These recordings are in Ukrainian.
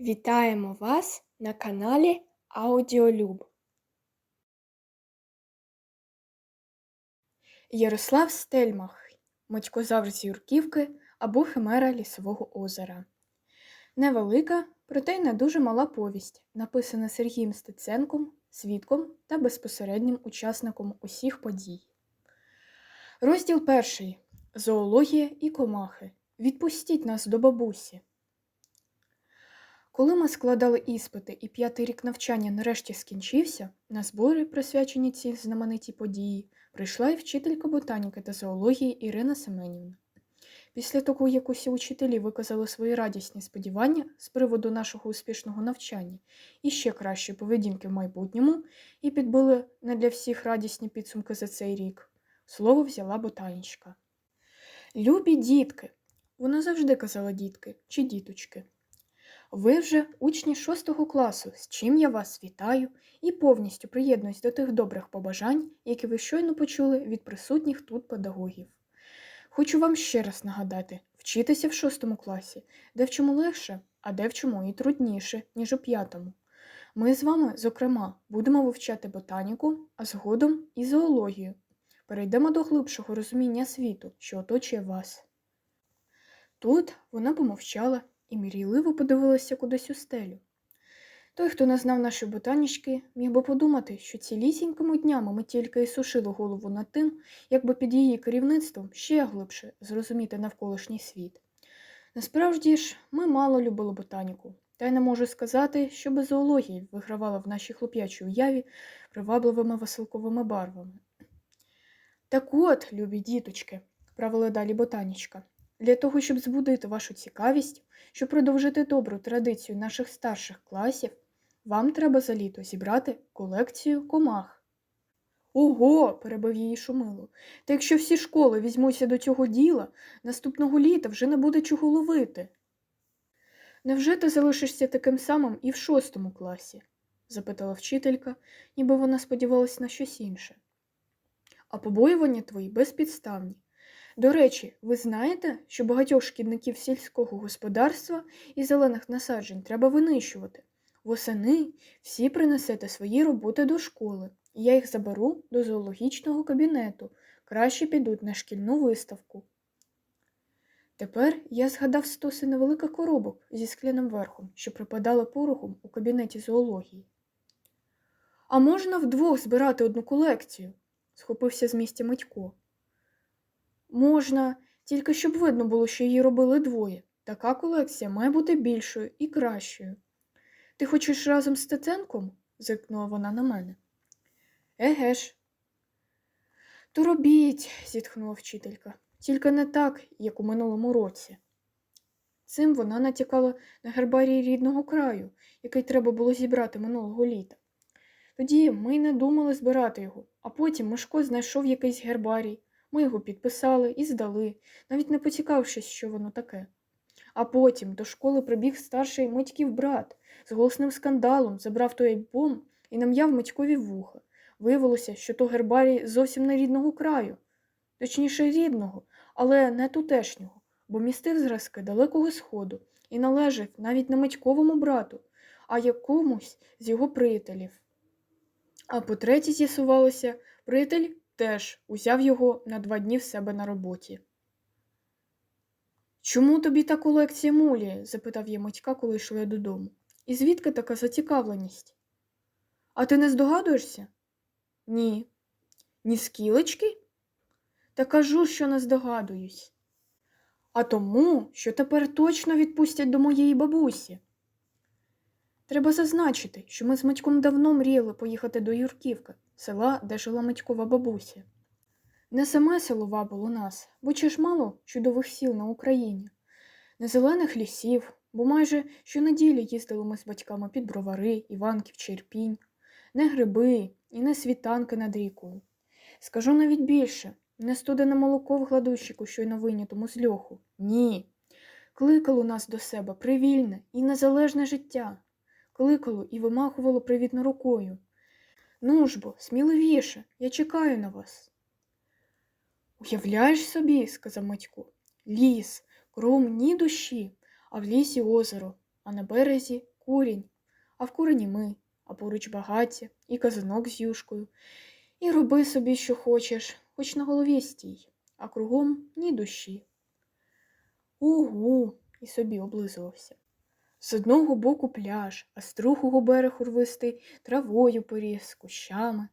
Вітаємо вас на каналі Аудіолюб. Ярослав Стельмах, Матькозавр з Юрківки або Химера Лісового озера. Невелика, проте й не дуже мала повість, написана Сергієм Стеценком, свідком та безпосереднім учасником усіх подій. Розділ перший. Зоологія і комахи. Відпустіть нас до бабусі. Коли ми складали іспити і п'ятий рік навчання нарешті скінчився, на збори, присвячені цій знаменитій події, прийшла і вчителька ботаніки та зоології Ірина Семенівна. Після того, як усі учителі виказали свої радісні сподівання з приводу нашого успішного навчання і ще кращої поведінки в майбутньому, і підбили не для всіх радісні підсумки за цей рік, слово взяла ботанічка. Любі дітки, вона завжди казала дітки чи діточки. Ви вже учні шостого класу, з чим я вас вітаю і повністю приєднуюсь до тих добрих побажань, які ви щойно почули від присутніх тут педагогів. Хочу вам ще раз нагадати, вчитися в шостому класі, де в чому легше, а де в чому і трудніше, ніж у п'ятому. Ми з вами, зокрема, будемо вивчати ботаніку, а згодом і зоологію. Перейдемо до глибшого розуміння світу, що оточує вас. Тут вона помовчала і мрійливо подивилася кудись у стелю. Той, хто не знав нашої ботанічки, міг би подумати, що цілісінькими днями ми тільки і сушили голову над тим, як би під її керівництвом ще глибше зрозуміти навколишній світ. Насправді ж, ми мало любили ботаніку, та й не можу сказати, що без зоології вигравала в нашій хлоп'ячій уяві привабливими веселковими барвами. Так от, любі діточки, правила далі ботанічка, для того, щоб збудити вашу цікавість, щоб продовжити добру традицію наших старших класів, вам треба за літо зібрати колекцію комах. Ого, перебив її шумило. Та якщо всі школи візьмуться до цього діла, наступного літа вже не буде чого ловити. Невже ти залишишся таким самим і в шостому класі? запитала вчителька, ніби вона сподівалася на щось інше. А побоювання твої безпідставні. До речі, ви знаєте, що багатьох шкідників сільського господарства і зелених насаджень треба винищувати. Восени всі принесете свої роботи до школи, і я їх заберу до зоологічного кабінету, краще підуть на шкільну виставку. Тепер я згадав стоси невеликих коробок зі скляним верхом, що припадали порохом у кабінеті зоології. А можна вдвох збирати одну колекцію? схопився з місця Митько. Можна, тільки щоб видно було, що її робили двоє. Така колекція має бути більшою і кращою. Ти хочеш разом з Стеценком? зиркнула вона на мене. Еге ж. То робіть, зітхнула вчителька, тільки не так, як у минулому році. Цим вона натякала на гербарій рідного краю, який треба було зібрати минулого літа. Тоді ми й не думали збирати його, а потім Мишко знайшов якийсь гербарій. Ми його підписали і здали, навіть не поцікавшись, що воно таке. А потім до школи прибіг старший Митьків брат, з голосним скандалом забрав той альбом і нам'яв Митькові вуха. Виявилося, що то гербарій зовсім не рідного краю, точніше рідного, але не тутешнього, бо містив зразки далекого сходу і належав навіть не Митьковому брату, а якомусь з його приятелів. А по третє з'ясувалося, приятель теж узяв його на два дні в себе на роботі. Чому тобі та колекція мулі? запитав я Матька, коли йшли додому. І звідки така зацікавленість? А ти не здогадуєшся? Ні. Ні скілечки? Та кажу, що не здогадуюсь. А тому, що тепер точно відпустять до моєї бабусі. Треба зазначити, що ми з Матьком давно мріяли поїхати до Юрківки, села, де жила Матькова бабуся. Не саме село вабило нас, бо чи ж мало чудових сіл на Україні, не зелених лісів, бо майже щонеділі їздили ми з батьками під бровари, Іванків, Черпінь, не гриби і не світанки над рікою. Скажу навіть більше не студене молоко в гладущику, щойно вийнятому з льоху. Ні. Кликало нас до себе привільне і незалежне життя, кликало і вимахувало привітно рукою. Ну ж бо, сміливіше, я чекаю на вас. Уявляєш собі, сказав Матько, ліс, кром ні душі, а в лісі озеро, а на березі курінь, а в курені ми, а поруч багаття, і казанок з юшкою. І роби собі, що хочеш, хоч на голові стій, а кругом ні душі. Угу, і собі облизувався. З одного боку пляж, а з другого берег урвистий травою поріс, кущами,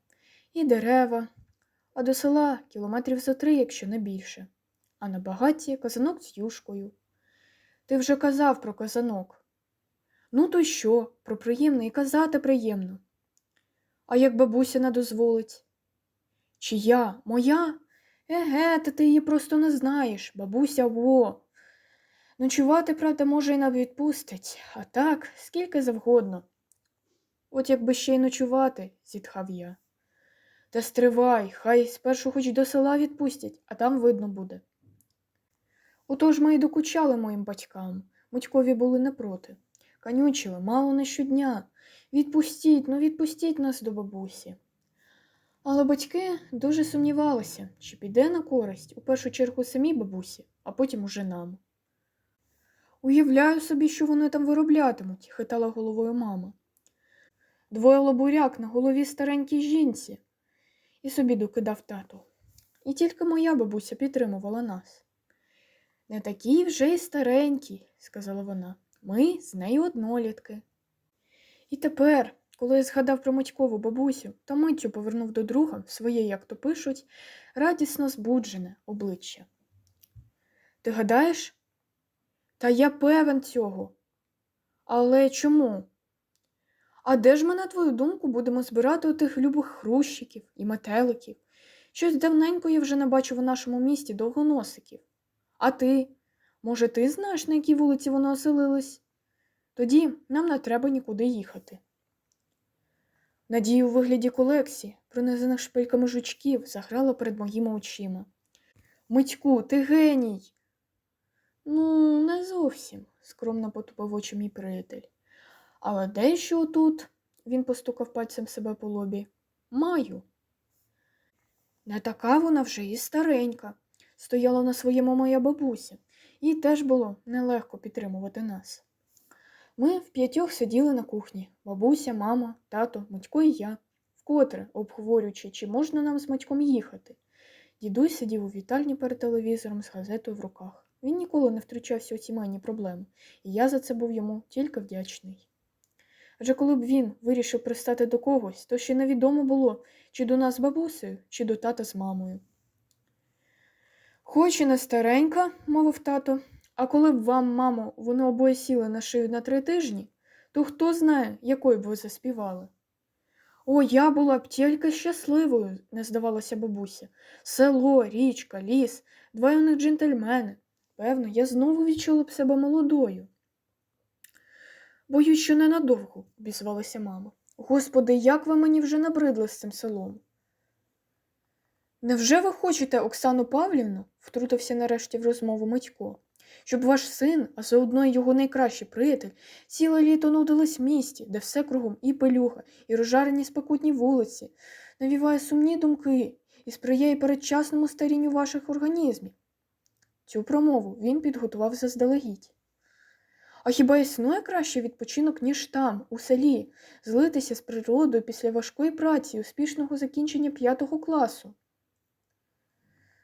і дерева, а до села кілометрів за три, якщо не більше, а на багатті казанок з юшкою. Ти вже казав про казанок. Ну, то що, про приємне і казати приємно. А як бабуся не дозволить? Чия? Моя? Еге, та ти її просто не знаєш, бабуся во. Ночувати, правда, може, і не відпустить, а так, скільки завгодно. От якби ще й ночувати, зітхав я. Та стривай, хай спершу хоч до села відпустять, а там видно буде. Отож ми й докучали моїм батькам. Батькові були не проти. Канючили мало не щодня. Відпустіть, ну відпустіть нас до бабусі. Але батьки дуже сумнівалися, чи піде на користь у першу чергу самій бабусі, а потім уже нам. Уявляю собі, що вони там вироблятимуть, хитала головою мама. Двоє лобуряк на голові старенькій жінці, і собі докидав тату. І тільки моя бабуся підтримувала нас. Не такі вже й старенькі, сказала вона. Ми з нею однолітки. І тепер, коли я згадав про Матькову бабусю, то миттю повернув до друга своє, як то пишуть, радісно збуджене обличчя. Ти гадаєш? Та я певен цього. Але чому? А де ж ми, на твою думку, будемо збирати отих любих хрущиків і метеликів? Щось давненько я вже не бачив у нашому місті довгоносиків. А ти? Може, ти знаєш, на якій вулиці вони оселились? Тоді нам не треба нікуди їхати. Надія у вигляді колекції, пронизаних шпильками жучків, заграла перед моїми очима. Митьку, ти геній. Ну, не зовсім, скромно потупав очі мій приятель. Але дещо тут, він постукав пальцем себе по лобі, маю. Не така вона вже і старенька. Стояла на своєму моя бабуся, їй теж було нелегко підтримувати нас. Ми в п'ятьох сиділи на кухні бабуся, мама, тато, Матько і я, вкотре обговорюючи, чи можна нам з Матьком їхати. Дідусь сидів у вітальні перед телевізором з газетою в руках. Він ніколи не втручався у сімейні проблеми, і я за це був йому тільки вдячний. Адже коли б він вирішив пристати до когось, то ще невідомо було, чи до нас з бабусею, чи до тата з мамою. Хоч і не старенька, мовив тато, а коли б вам, мамо, вони обоє сіли на шию на три тижні, то хто знає, якою б ви заспівали. О, я була б тільки щасливою, не здавалася бабуся. Село, річка, ліс, два джентльмени. Певно, я знову відчула б себе молодою. Боюсь, що ненадовго, обізвалася мама. Господи, як ви мені вже набридли з цим селом. Невже ви хочете, Оксану Павлівну, втрутився нарешті в розмову Митько, щоб ваш син, а заодно й його найкращий приятель, ціле літо нудились в місті, де все кругом і пилюха, і розжарені спекутні вулиці, навіває сумні думки і сприяє передчасному старінню ваших організмів? Цю промову він підготував заздалегідь. А хіба існує кращий відпочинок, ніж там, у селі, злитися з природою після важкої праці, успішного закінчення п'ятого класу?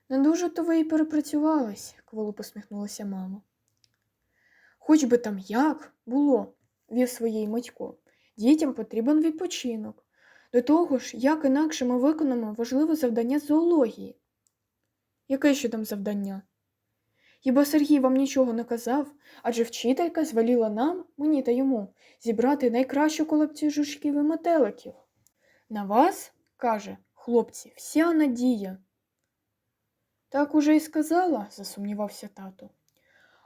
Не дуже то ви й перепрацювались, кволо посміхнулася мама. Хоч би там як було, вів своїй Матько, дітям потрібен відпочинок. До того ж, як інакше ми виконаємо важливе завдання зоології. Яке ще там завдання? Хіба Сергій вам нічого не казав, адже вчителька звеліла нам, мені та йому, зібрати найкращу колекцію жучків і метеликів. На вас, каже, хлопці, вся надія. Так уже й сказала, засумнівався тато.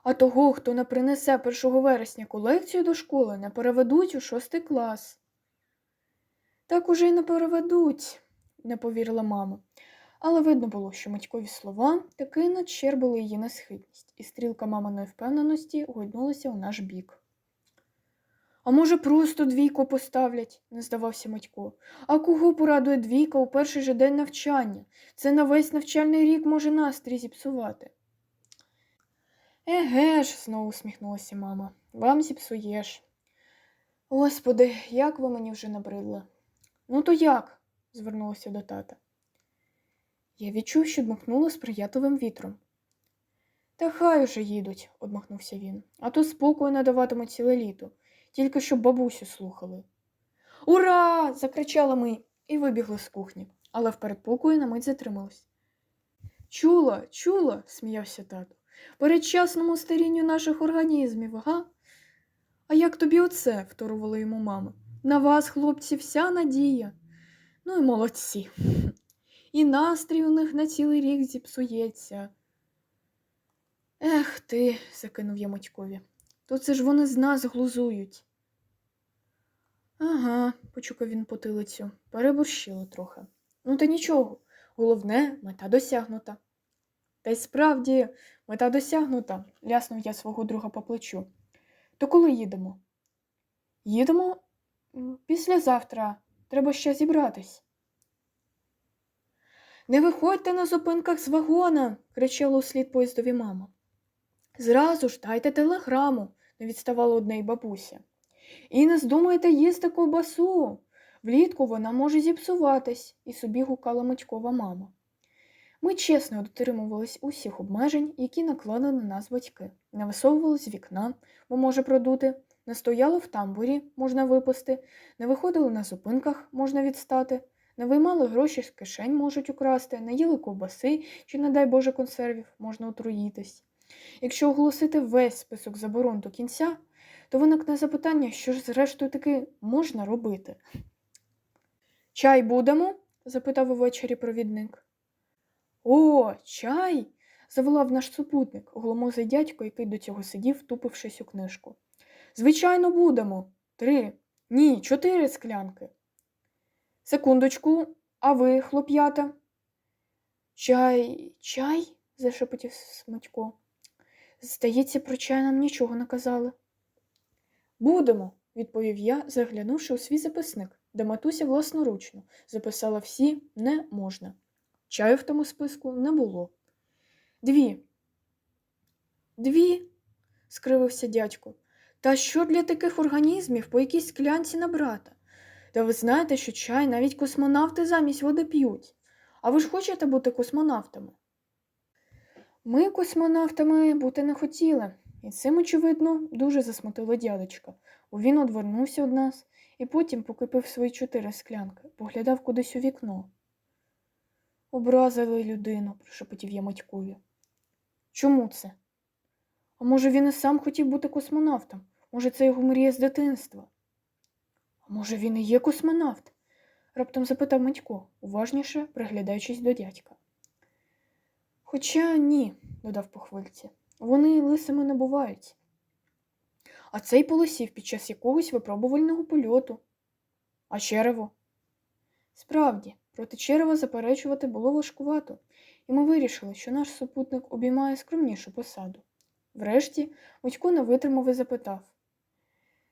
А того, хто не принесе 1 вересня колекцію до школи, не переведуть у шостий клас. Так уже й не переведуть, не повірила мама. Але видно було, що матькові слова таки надщербили її несхитність, і стрілка маминої впевненості гойднулася у наш бік. А може, просто двійку поставлять, не здавався Матько. А кого порадує двійка у перший же день навчання? Це на весь навчальний рік може настрій зіпсувати. Еге ж, знову усміхнулася мама. Вам зіпсуєш. Господи, як ви мені вже набридли. Ну то як? звернулася до тата. Я відчув, що дмухнуло сприятливим вітром. Та хай уже їдуть, одмахнувся він, а то спокою не даватимуть ціле літо, тільки щоб бабусю слухали. Ура! закричали ми і вибігли з кухні, але в передпокої на мить затримались. Чула, чула, сміявся тато. Передчасному старінню наших організмів, га? А як тобі оце? вторувала йому мама. На вас, хлопці, вся надія. Ну і молодці. І настрій у них на цілий рік зіпсується. Ех ти, закинув я Матькові. То це ж вони з нас глузують. Ага, почукав він потилицю. Переборщило трохи. Ну, та нічого. Головне, мета досягнута. Та й справді, мета досягнута, ляснув я свого друга по плечу. То коли їдемо? Їдемо післязавтра. Треба ще зібратись. Не виходьте на зупинках з вагона, кричала услід поїздові мама. Зразу ж дайте телеграму, не відставала одне й бабуся. І не здумайте їсти ковбасу. Влітку вона може зіпсуватись, і собі гукала Митькова мама. Ми чесно дотримувались усіх обмежень, які наклали на нас батьки, не висовували з вікна, бо може продути, не стояли в тамбурі, можна випасти, не виходили на зупинках, можна відстати, не виймали гроші з кишень, можуть украсти, не їли ковбаси чи, не дай Боже, консервів, можна отруїтись. Якщо оголосити весь список заборон до кінця, то виникне запитання, що ж зрештою таки можна робити. Чай будемо? запитав увечері провідник. О, чай. заволав наш супутник, голомозий дядько, який до цього сидів, втупившись у книжку. Звичайно, будемо. Три. Ні, чотири склянки. Секундочку, а ви, хлоп'ята? Чай, чай? зашепотів Сматько. Здається, про чай нам нічого не казали. Будемо, відповів я, заглянувши у свій записник, де матуся власноручно записала всі не можна. Чаю в тому списку не було. Дві. Дві, скривився дядько. Та що для таких організмів по якійсь склянці набрати? Та ви знаєте, що чай навіть космонавти замість води п'ють. А ви ж хочете бути космонавтами? Ми космонавтами бути не хотіли, і цим, очевидно, дуже засмутило дядечка, бо він одвернувся від нас і потім, поки пив свої чотири склянки, поглядав кудись у вікно. Образили людину, прошепотів я Матькові. Чому це? А може, він і сам хотів бути космонавтом? Може, це його мрія з дитинства? Може, він і є космонавт? раптом запитав Матько, уважніше приглядаючись до дядька. Хоча ні, додав по хвильці, вони лисими не бувають. А цей полосів під час якогось випробувального польоту. А черево? Справді, проти черева заперечувати було важкувато, і ми вирішили, що наш супутник обіймає скромнішу посаду. Врешті Митько не витримав і запитав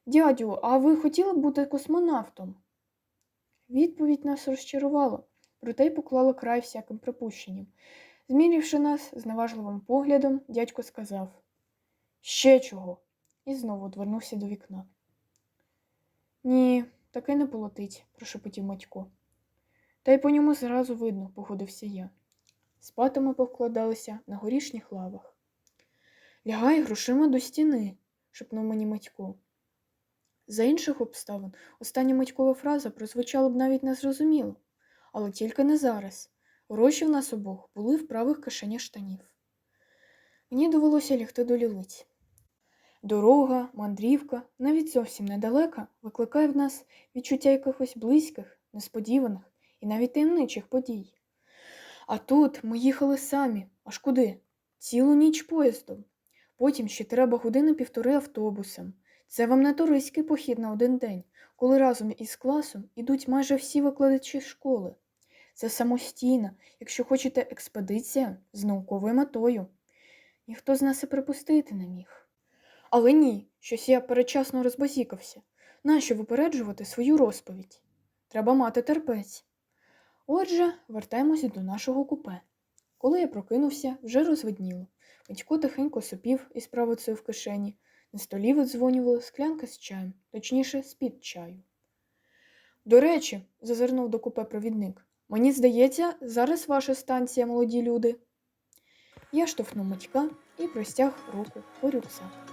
Дядю, а ви хотіли б бути космонавтом? Відповідь нас розчарувала, проте й поклала край всяким припущенням. Змірівши нас зневажливим поглядом, дядько сказав Ще чого? і знову одвернувся до вікна. Ні, таке не полетить, прошепотів Матько. Та й по ньому зразу видно, погодився я. Спати ми повкладалися на горішніх лавах. Лягай грошима до стіни, шепнув мені Матько. За інших обставин остання Матькова фраза прозвучала б навіть незрозуміло, але тільки не зараз. Гроші в нас обох були в правих кишенях штанів. Мені довелося лягти до лілиць. Дорога, мандрівка, навіть зовсім недалека, викликає в нас відчуття якихось близьких, несподіваних і навіть таємничих подій. А тут ми їхали самі, аж куди? Цілу ніч поїздом. Потім ще треба години півтори автобусом. Це вам не туристський похід на один день, коли разом із класом ідуть майже всі викладачі школи. Це самостійна, якщо хочете, експедиція з науковою метою. Ніхто з нас і припустити не міг. Але ні, щось я передчасно розбазікався. Нащо випереджувати свою розповідь? Треба мати терпець. Отже, вертаємося до нашого купе. Коли я прокинувся, вже розвидніло. Федько тихенько сопів із правицею в кишені. На столі видзвонювала склянка з чаєм, точніше, з-під чаю. До речі, зазирнув до купе провідник. Мені здається, зараз ваша станція, молоді люди. Я штовхнув матька і простяг руку по рюкзак.